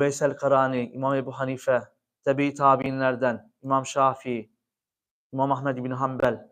Veysel Karani, İmam Ebu Hanife, Tebe-i Tabiinlerden, İmam Şafii, İmam Ahmed bin Hanbel,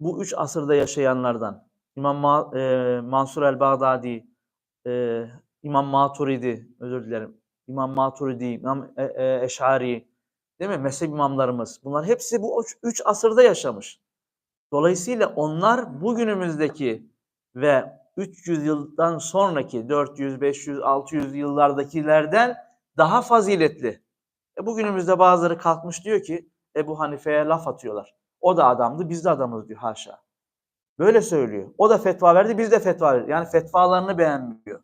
bu üç asırda yaşayanlardan, İmam Ma- e, Mansur el-Bağdadi, e, İmam Maturidi, özür dilerim, İmam Maturidi, İmam e, e, Eşari, değil mi? Mezhep imamlarımız. Bunlar hepsi bu üç, üç asırda yaşamış. Dolayısıyla onlar bugünümüzdeki ve 300 yıldan sonraki 400, 500, 600 yıllardakilerden daha faziletli. E bugünümüzde bazıları kalkmış diyor ki Ebu Hanife'ye laf atıyorlar. O da adamdı, biz de adamız diyor haşa. Böyle söylüyor. O da fetva verdi, biz de fetva verdik. Yani fetvalarını beğenmiyor.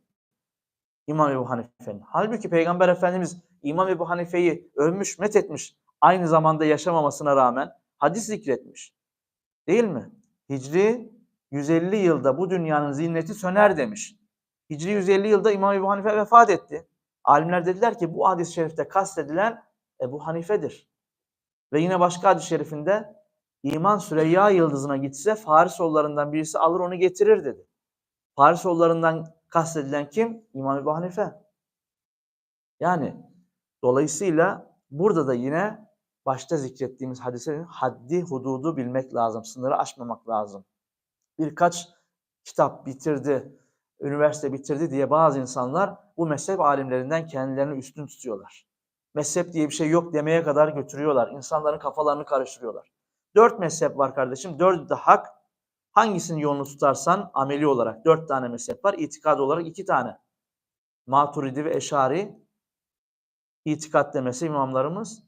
İmam Ebu Hanife'nin. Halbuki Peygamber Efendimiz İmam Ebu Hanife'yi övmüş, methetmiş. Aynı zamanda yaşamamasına rağmen hadis zikretmiş. Değil mi? Hicri 150 yılda bu dünyanın ziyneti söner demiş. Hicri 150 yılda İmam Ebu Hanife vefat etti. Alimler dediler ki bu hadis-i şerifte kastedilen Ebu Hanife'dir. Ve yine başka hadis-i şerifinde iman Süreyya yıldızına gitse Farisoğullarından birisi alır onu getirir dedi. Farisoğullarından kastedilen kim? İmam Ebu Hanife. Yani dolayısıyla burada da yine başta zikrettiğimiz hadislerin haddi hududu bilmek lazım. Sınırı aşmamak lazım. Birkaç kitap bitirdi, üniversite bitirdi diye bazı insanlar bu mezhep alimlerinden kendilerini üstün tutuyorlar. Mezhep diye bir şey yok demeye kadar götürüyorlar. İnsanların kafalarını karıştırıyorlar. Dört mezhep var kardeşim. Dördü de hak. Hangisinin yolunu tutarsan ameli olarak dört tane mezhep var. İtikad olarak iki tane. Maturidi ve Eşari itikat demesi imamlarımız.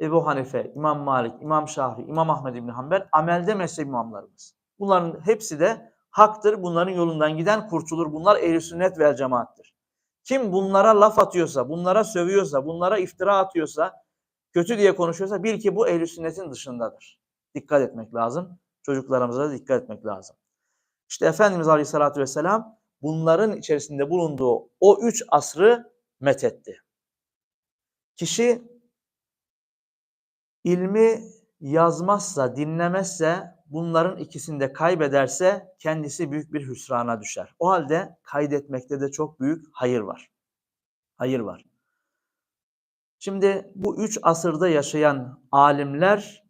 Ebu Hanife, İmam Malik, İmam Şafii, İmam Ahmed İbni Hanbel amelde mezhep imamlarımız. Bunların hepsi de haktır. Bunların yolundan giden kurtulur. Bunlar ehl sünnet vel cemaattir. Kim bunlara laf atıyorsa, bunlara sövüyorsa, bunlara iftira atıyorsa, kötü diye konuşuyorsa bil ki bu ehl sünnetin dışındadır. Dikkat etmek lazım. Çocuklarımıza da dikkat etmek lazım. İşte Efendimiz Aleyhisselatü Vesselam bunların içerisinde bulunduğu o üç asrı methetti. Kişi ilmi yazmazsa, dinlemezse, bunların ikisini de kaybederse kendisi büyük bir hüsrana düşer. O halde kaydetmekte de çok büyük hayır var. Hayır var. Şimdi bu üç asırda yaşayan alimler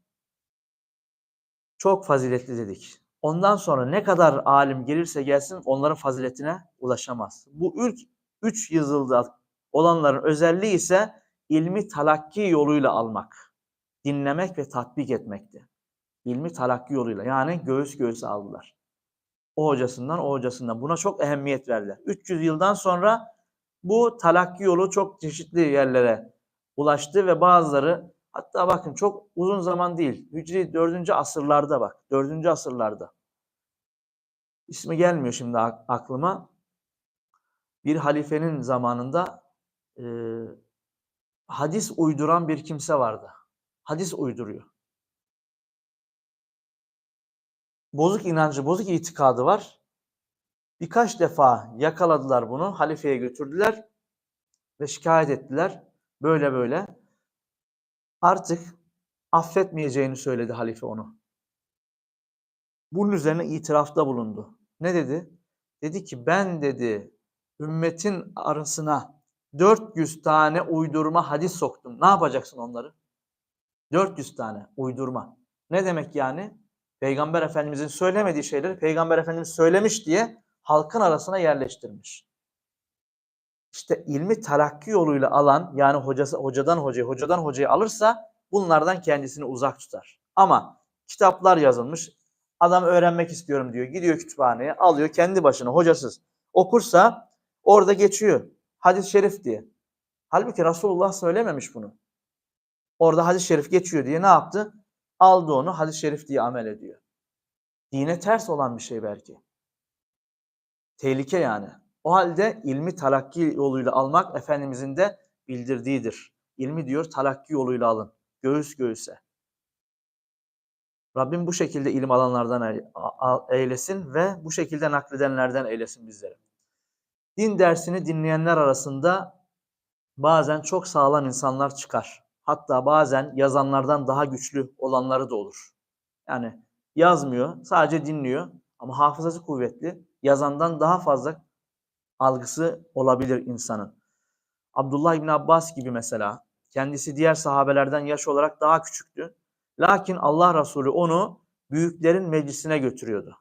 çok faziletli dedik. Ondan sonra ne kadar alim gelirse gelsin onların faziletine ulaşamaz. Bu ilk üç yüzyılda olanların özelliği ise ilmi talakki yoluyla almak, dinlemek ve tatbik etmekti. İlmi talakki yoluyla yani göğüs göğüse aldılar. O hocasından o hocasından buna çok ehemmiyet verdiler. 300 yıldan sonra bu talakki yolu çok çeşitli yerlere ulaştı ve bazıları hatta bakın çok uzun zaman değil. Hicri 4. asırlarda bak. 4. asırlarda. İsmi gelmiyor şimdi aklıma. Bir halifenin zamanında e, hadis uyduran bir kimse vardı. Hadis uyduruyor. Bozuk inancı, bozuk itikadı var. Birkaç defa yakaladılar bunu, halifeye götürdüler ve şikayet ettiler. Böyle böyle. Artık affetmeyeceğini söyledi halife onu. Bunun üzerine itirafta bulundu. Ne dedi? Dedi ki ben dedi ümmetin arasına 400 tane uydurma hadis soktum. Ne yapacaksın onları? 400 tane uydurma. Ne demek yani? Peygamber Efendimizin söylemediği şeyleri Peygamber Efendimiz söylemiş diye halkın arasına yerleştirmiş. İşte ilmi talakki yoluyla alan yani hocası, hocadan hocaya, hocadan hocaya alırsa bunlardan kendisini uzak tutar. Ama kitaplar yazılmış. Adam öğrenmek istiyorum diyor. Gidiyor kütüphaneye, alıyor kendi başına hocasız. Okursa orada geçiyor. Hadis-i şerif diye. Halbuki Resulullah söylememiş bunu. Orada hadis-i şerif geçiyor diye ne yaptı? Aldı onu hadis-i şerif diye amel ediyor. Dine ters olan bir şey belki. Tehlike yani. O halde ilmi talakki yoluyla almak Efendimizin de bildirdiğidir. İlmi diyor talakki yoluyla alın. Göğüs göğüse. Rabbim bu şekilde ilim alanlardan eylesin ve bu şekilde nakledenlerden eylesin bizleri. Din dersini dinleyenler arasında bazen çok sağlam insanlar çıkar. Hatta bazen yazanlardan daha güçlü olanları da olur. Yani yazmıyor, sadece dinliyor ama hafızası kuvvetli. Yazandan daha fazla algısı olabilir insanın. Abdullah İbni Abbas gibi mesela kendisi diğer sahabelerden yaş olarak daha küçüktü. Lakin Allah Resulü onu büyüklerin meclisine götürüyordu.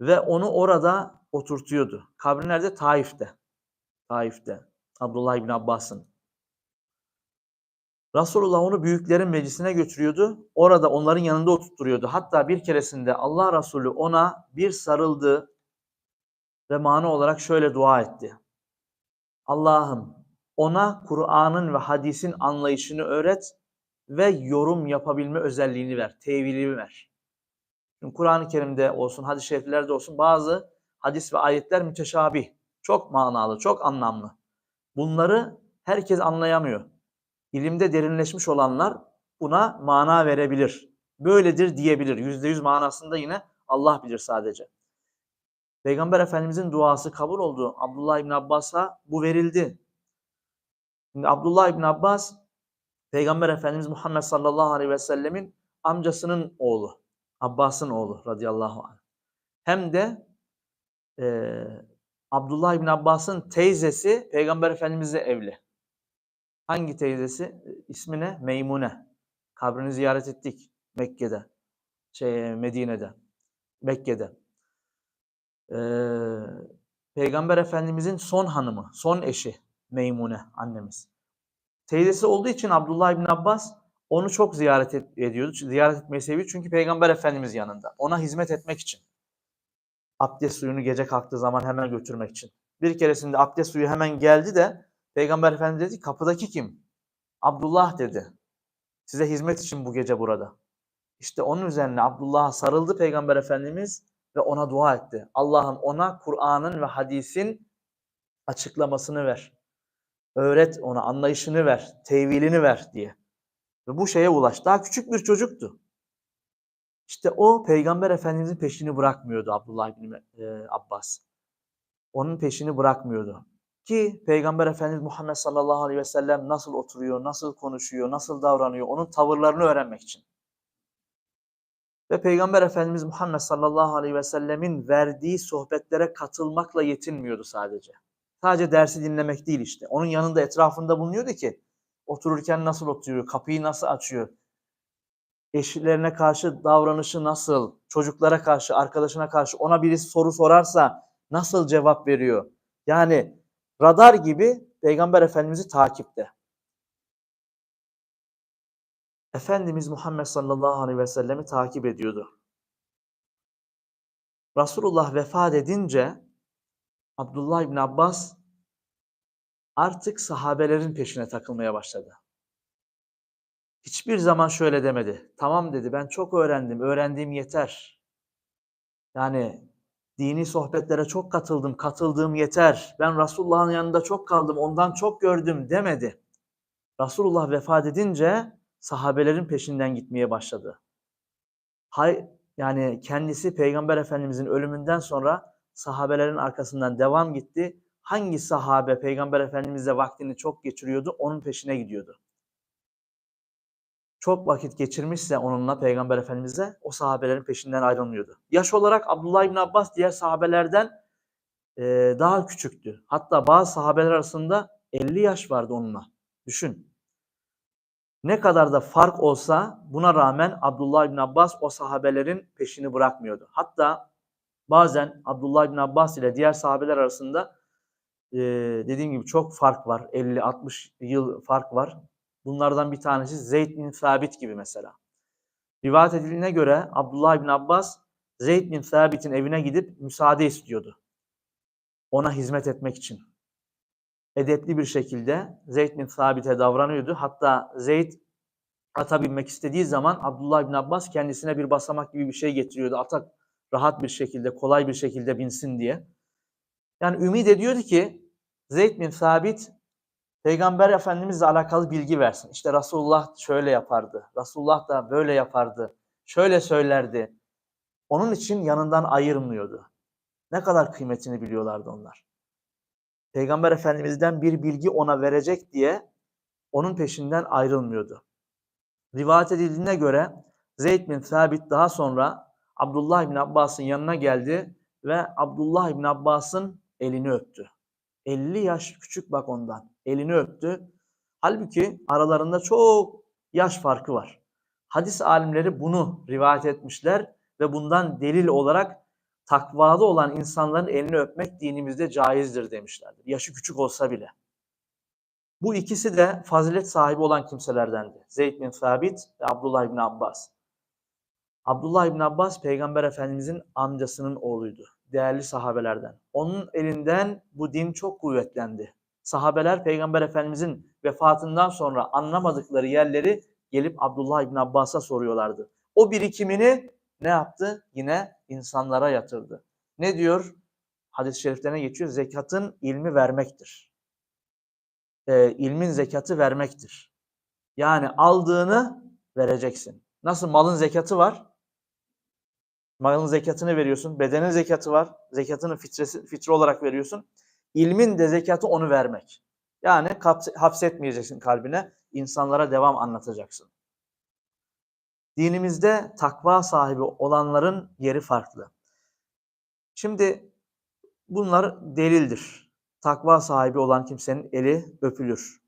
Ve onu orada oturtuyordu. Kabri nerede? Taif'te. Taif'te. Abdullah İbni Abbas'ın. Resulullah onu büyüklerin meclisine götürüyordu. Orada onların yanında oturtturuyordu. Hatta bir keresinde Allah Resulü ona bir sarıldı ve mana olarak şöyle dua etti. Allah'ım ona Kur'an'ın ve hadisin anlayışını öğret ve yorum yapabilme özelliğini ver, tevilini ver. Şimdi Kur'an-ı Kerim'de olsun, hadis-i şeriflerde olsun bazı hadis ve ayetler müteşabih. Çok manalı, çok anlamlı. Bunları herkes anlayamıyor. İlimde derinleşmiş olanlar buna mana verebilir. Böyledir diyebilir. Yüzde yüz manasında yine Allah bilir sadece. Peygamber Efendimizin duası kabul oldu. Abdullah İbn Abbas'a bu verildi. Şimdi Abdullah İbn Abbas Peygamber Efendimiz Muhammed sallallahu aleyhi ve sellemin amcasının oğlu. Abbas'ın oğlu radıyallahu anh. Hem de e, Abdullah İbn Abbas'ın teyzesi Peygamber Efendimizle evli. Hangi teyzesi? İsmi ne? Meymune. Kabrini ziyaret ettik Mekke'de. Şey, Medine'de. Mekke'de. Ee, Peygamber Efendimizin son hanımı, son eşi Meymune annemiz. Teyzesi olduğu için Abdullah İbn Abbas onu çok ziyaret et, ediyordu. Ziyaret etmeyi seviyor çünkü Peygamber Efendimiz yanında. Ona hizmet etmek için. Abdest suyunu gece kalktığı zaman hemen götürmek için. Bir keresinde abdest suyu hemen geldi de Peygamber Efendimiz dedi kapıdaki kim? Abdullah dedi. Size hizmet için bu gece burada. İşte onun üzerine Abdullah'a sarıldı Peygamber Efendimiz ve ona dua etti. Allah'ım ona Kur'an'ın ve hadisin açıklamasını ver. Öğret ona, anlayışını ver, tevilini ver diye. Ve bu şeye ulaş. Daha küçük bir çocuktu. İşte o Peygamber Efendimizin peşini bırakmıyordu Abdullah bin e, Abbas. Onun peşini bırakmıyordu. Ki Peygamber Efendimiz Muhammed sallallahu aleyhi ve sellem nasıl oturuyor, nasıl konuşuyor, nasıl davranıyor onun tavırlarını öğrenmek için. Ve Peygamber Efendimiz Muhammed sallallahu aleyhi ve sellemin verdiği sohbetlere katılmakla yetinmiyordu sadece. Sadece dersi dinlemek değil işte. Onun yanında etrafında bulunuyordu ki otururken nasıl oturuyor, kapıyı nasıl açıyor, eşlerine karşı davranışı nasıl, çocuklara karşı, arkadaşına karşı ona birisi soru sorarsa nasıl cevap veriyor. Yani radar gibi Peygamber Efendimiz'i takipte. Efendimiz Muhammed sallallahu aleyhi ve sellemi takip ediyordu. Resulullah vefat edince Abdullah İbn Abbas artık sahabelerin peşine takılmaya başladı. Hiçbir zaman şöyle demedi. Tamam dedi ben çok öğrendim, öğrendiğim yeter. Yani dini sohbetlere çok katıldım, katıldığım yeter. Ben Resulullah'ın yanında çok kaldım, ondan çok gördüm demedi. Resulullah vefat edince sahabelerin peşinden gitmeye başladı. Hay, yani kendisi Peygamber Efendimizin ölümünden sonra sahabelerin arkasından devam gitti. Hangi sahabe Peygamber Efendimizle vaktini çok geçiriyordu, onun peşine gidiyordu. Çok vakit geçirmişse onunla Peygamber Efendimiz'e o sahabelerin peşinden ayrılmıyordu. Yaş olarak Abdullah İbn Abbas diğer sahabelerden e, daha küçüktü. Hatta bazı sahabeler arasında 50 yaş vardı onunla. Düşün. Ne kadar da fark olsa buna rağmen Abdullah İbn Abbas o sahabelerin peşini bırakmıyordu. Hatta bazen Abdullah İbn Abbas ile diğer sahabeler arasında e, dediğim gibi çok fark var. 50-60 yıl fark var. Bunlardan bir tanesi Zeyd bin Sabit gibi mesela. Rivayet edildiğine göre Abdullah bin Abbas Zeyd bin Sabit'in evine gidip müsaade istiyordu. Ona hizmet etmek için. Edepli bir şekilde Zeyd bin Sabit'e davranıyordu. Hatta Zeyd ata binmek istediği zaman Abdullah bin Abbas kendisine bir basamak gibi bir şey getiriyordu. Ata rahat bir şekilde, kolay bir şekilde binsin diye. Yani ümit ediyordu ki Zeyd bin Sabit Peygamber Efendimizle alakalı bilgi versin. İşte Resulullah şöyle yapardı. Resulullah da böyle yapardı. Şöyle söylerdi. Onun için yanından ayırmıyordu. Ne kadar kıymetini biliyorlardı onlar. Peygamber Efendimiz'den bir bilgi ona verecek diye onun peşinden ayrılmıyordu. Rivayet edildiğine göre Zeyd bin Sabit daha sonra Abdullah bin Abbas'ın yanına geldi ve Abdullah bin Abbas'ın elini öptü. 50 yaş küçük bak ondan. Elini öptü. Halbuki aralarında çok yaş farkı var. Hadis alimleri bunu rivayet etmişler ve bundan delil olarak takvalı olan insanların elini öpmek dinimizde caizdir demişlerdir. Yaşı küçük olsa bile. Bu ikisi de fazilet sahibi olan kimselerdendi. Zeyd bin Sabit ve Abdullah bin Abbas. Abdullah bin Abbas Peygamber Efendimizin amcasının oğluydu. Değerli sahabelerden. Onun elinden bu din çok kuvvetlendi. Sahabeler Peygamber Efendimizin vefatından sonra anlamadıkları yerleri gelip Abdullah bin Abbas'a soruyorlardı. O birikimini ne yaptı? Yine insanlara yatırdı. Ne diyor? Hadis-i şeriflerine geçiyor. Zekatın ilmi vermektir. Ee, ilmin zekatı vermektir. Yani aldığını vereceksin. Nasıl malın zekatı var? Malın zekatını veriyorsun. Bedenin zekatı var. Zekatını fitresi, fitre olarak veriyorsun. İlmin de zekatı onu vermek. Yani hapsetmeyeceksin kalbine. insanlara devam anlatacaksın. Dinimizde takva sahibi olanların yeri farklı. Şimdi bunlar delildir. Takva sahibi olan kimsenin eli öpülür.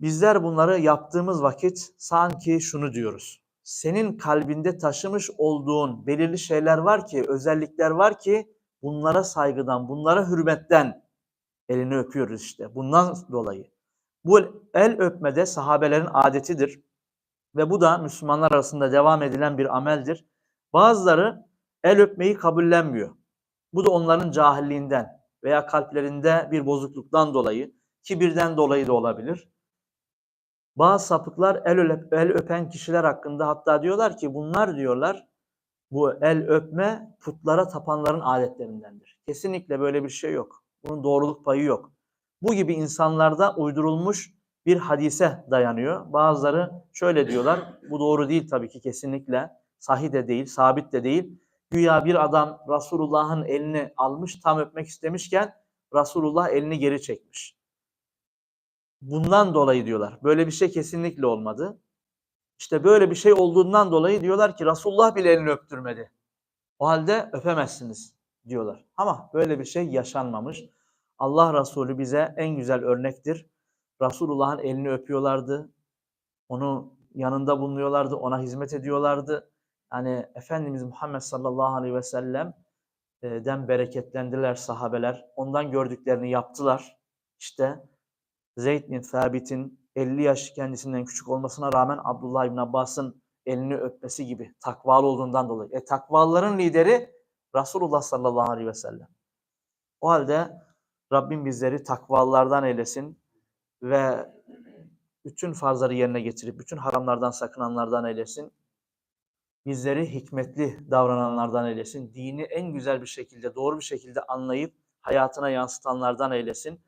Bizler bunları yaptığımız vakit sanki şunu diyoruz. Senin kalbinde taşımış olduğun belirli şeyler var ki, özellikler var ki bunlara saygıdan, bunlara hürmetten elini öpüyoruz işte. Bundan dolayı. Bu el öpmede sahabelerin adetidir. Ve bu da Müslümanlar arasında devam edilen bir ameldir. Bazıları el öpmeyi kabullenmiyor. Bu da onların cahilliğinden veya kalplerinde bir bozukluktan dolayı, kibirden dolayı da olabilir. Bazı sapıklar el, öp, el öpen kişiler hakkında hatta diyorlar ki bunlar diyorlar bu el öpme putlara tapanların adetlerindendir. Kesinlikle böyle bir şey yok. Bunun doğruluk payı yok. Bu gibi insanlarda uydurulmuş bir hadise dayanıyor. Bazıları şöyle diyorlar. Bu doğru değil tabii ki kesinlikle. Sahih de değil, sabit de değil. Güya bir adam Resulullah'ın elini almış, tam öpmek istemişken Resulullah elini geri çekmiş. Bundan dolayı diyorlar. Böyle bir şey kesinlikle olmadı. İşte böyle bir şey olduğundan dolayı diyorlar ki Resulullah bile elini öptürmedi. O halde öpemezsiniz diyorlar. Ama böyle bir şey yaşanmamış. Allah Resulü bize en güzel örnektir. Resulullah'ın elini öpüyorlardı. Onu yanında bulunuyorlardı, ona hizmet ediyorlardı. Yani Efendimiz Muhammed sallallahu aleyhi ve sellem den bereketlendiler sahabeler. Ondan gördüklerini yaptılar. İşte Zeyd bin Sabit'in 50 yaş kendisinden küçük olmasına rağmen Abdullah bin Abbas'ın elini öpmesi gibi takvalı olduğundan dolayı. E takvalıların lideri Resulullah sallallahu aleyhi ve sellem. O halde Rabbim bizleri takvalılardan eylesin ve bütün farzları yerine getirip bütün haramlardan sakınanlardan eylesin. Bizleri hikmetli davrananlardan eylesin. Dini en güzel bir şekilde, doğru bir şekilde anlayıp hayatına yansıtanlardan eylesin.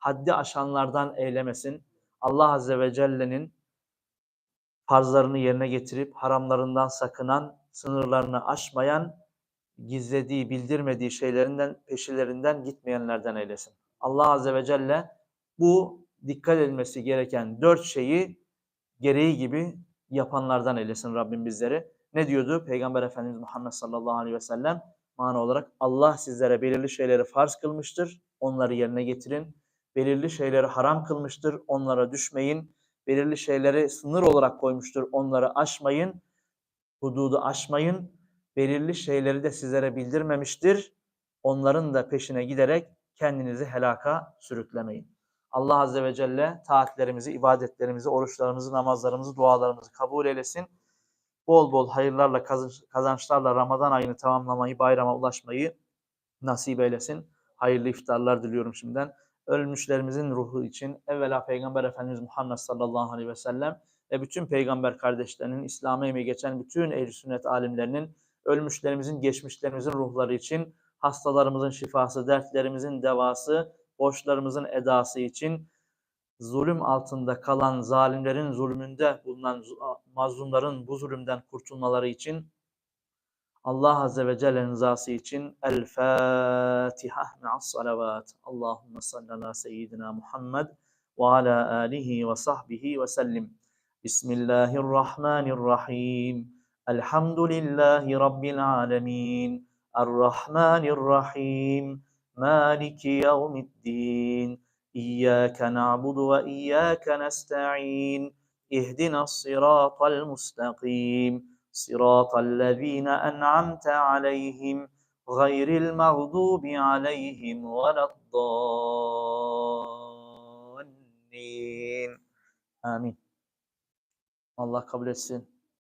Haddi aşanlardan eylemesin. Allah Azze ve Celle'nin farzlarını yerine getirip haramlarından sakınan, sınırlarını aşmayan, gizlediği, bildirmediği şeylerinden, peşilerinden gitmeyenlerden eylesin. Allah Azze ve Celle bu dikkat edilmesi gereken dört şeyi gereği gibi yapanlardan eylesin Rabbim bizleri. Ne diyordu Peygamber Efendimiz Muhammed sallallahu aleyhi ve sellem? Mana olarak Allah sizlere belirli şeyleri farz kılmıştır. Onları yerine getirin. Belirli şeyleri haram kılmıştır. Onlara düşmeyin. Belirli şeyleri sınır olarak koymuştur. Onları aşmayın. Hududu aşmayın. Belirli şeyleri de sizlere bildirmemiştir. Onların da peşine giderek kendinizi helaka sürüklemeyin. Allah Azze ve Celle taatlerimizi, ibadetlerimizi, oruçlarımızı, namazlarımızı, dualarımızı kabul eylesin. Bol bol hayırlarla, kazançlarla Ramazan ayını tamamlamayı, bayrama ulaşmayı nasip eylesin. Hayırlı iftarlar diliyorum şimdiden. Ölmüşlerimizin ruhu için. Evvela Peygamber Efendimiz Muhammed sallallahu aleyhi ve sellem ve bütün peygamber kardeşlerinin, İslam'a emeği geçen bütün ehl sünnet alimlerinin, ölmüşlerimizin, geçmişlerimizin ruhları için, hastalarımızın şifası, dertlerimizin devası, borçlarımızın edası için zulüm altında kalan zalimlerin zulmünde bulunan mazlumların bu zulümden kurtulmaları için Allah Azze ve Celle rızası için El Fatiha me'as salavat. Allahumme salli ala seyyidina Muhammed ve ala alihi ve sahbihi ve sellim. Bismillahirrahmanirrahim. Elhamdülillahi Rabbil alemin. Errahmanirrahim. Maliki yevmiddin. İyyâke na'budu ve iyyâke nesta'in. İhdina s-sirâtal mustakîm. صراط الذين أنعمت عليهم غير المغضوب عليهم ولا الضالين آمين Allah kabul etsin.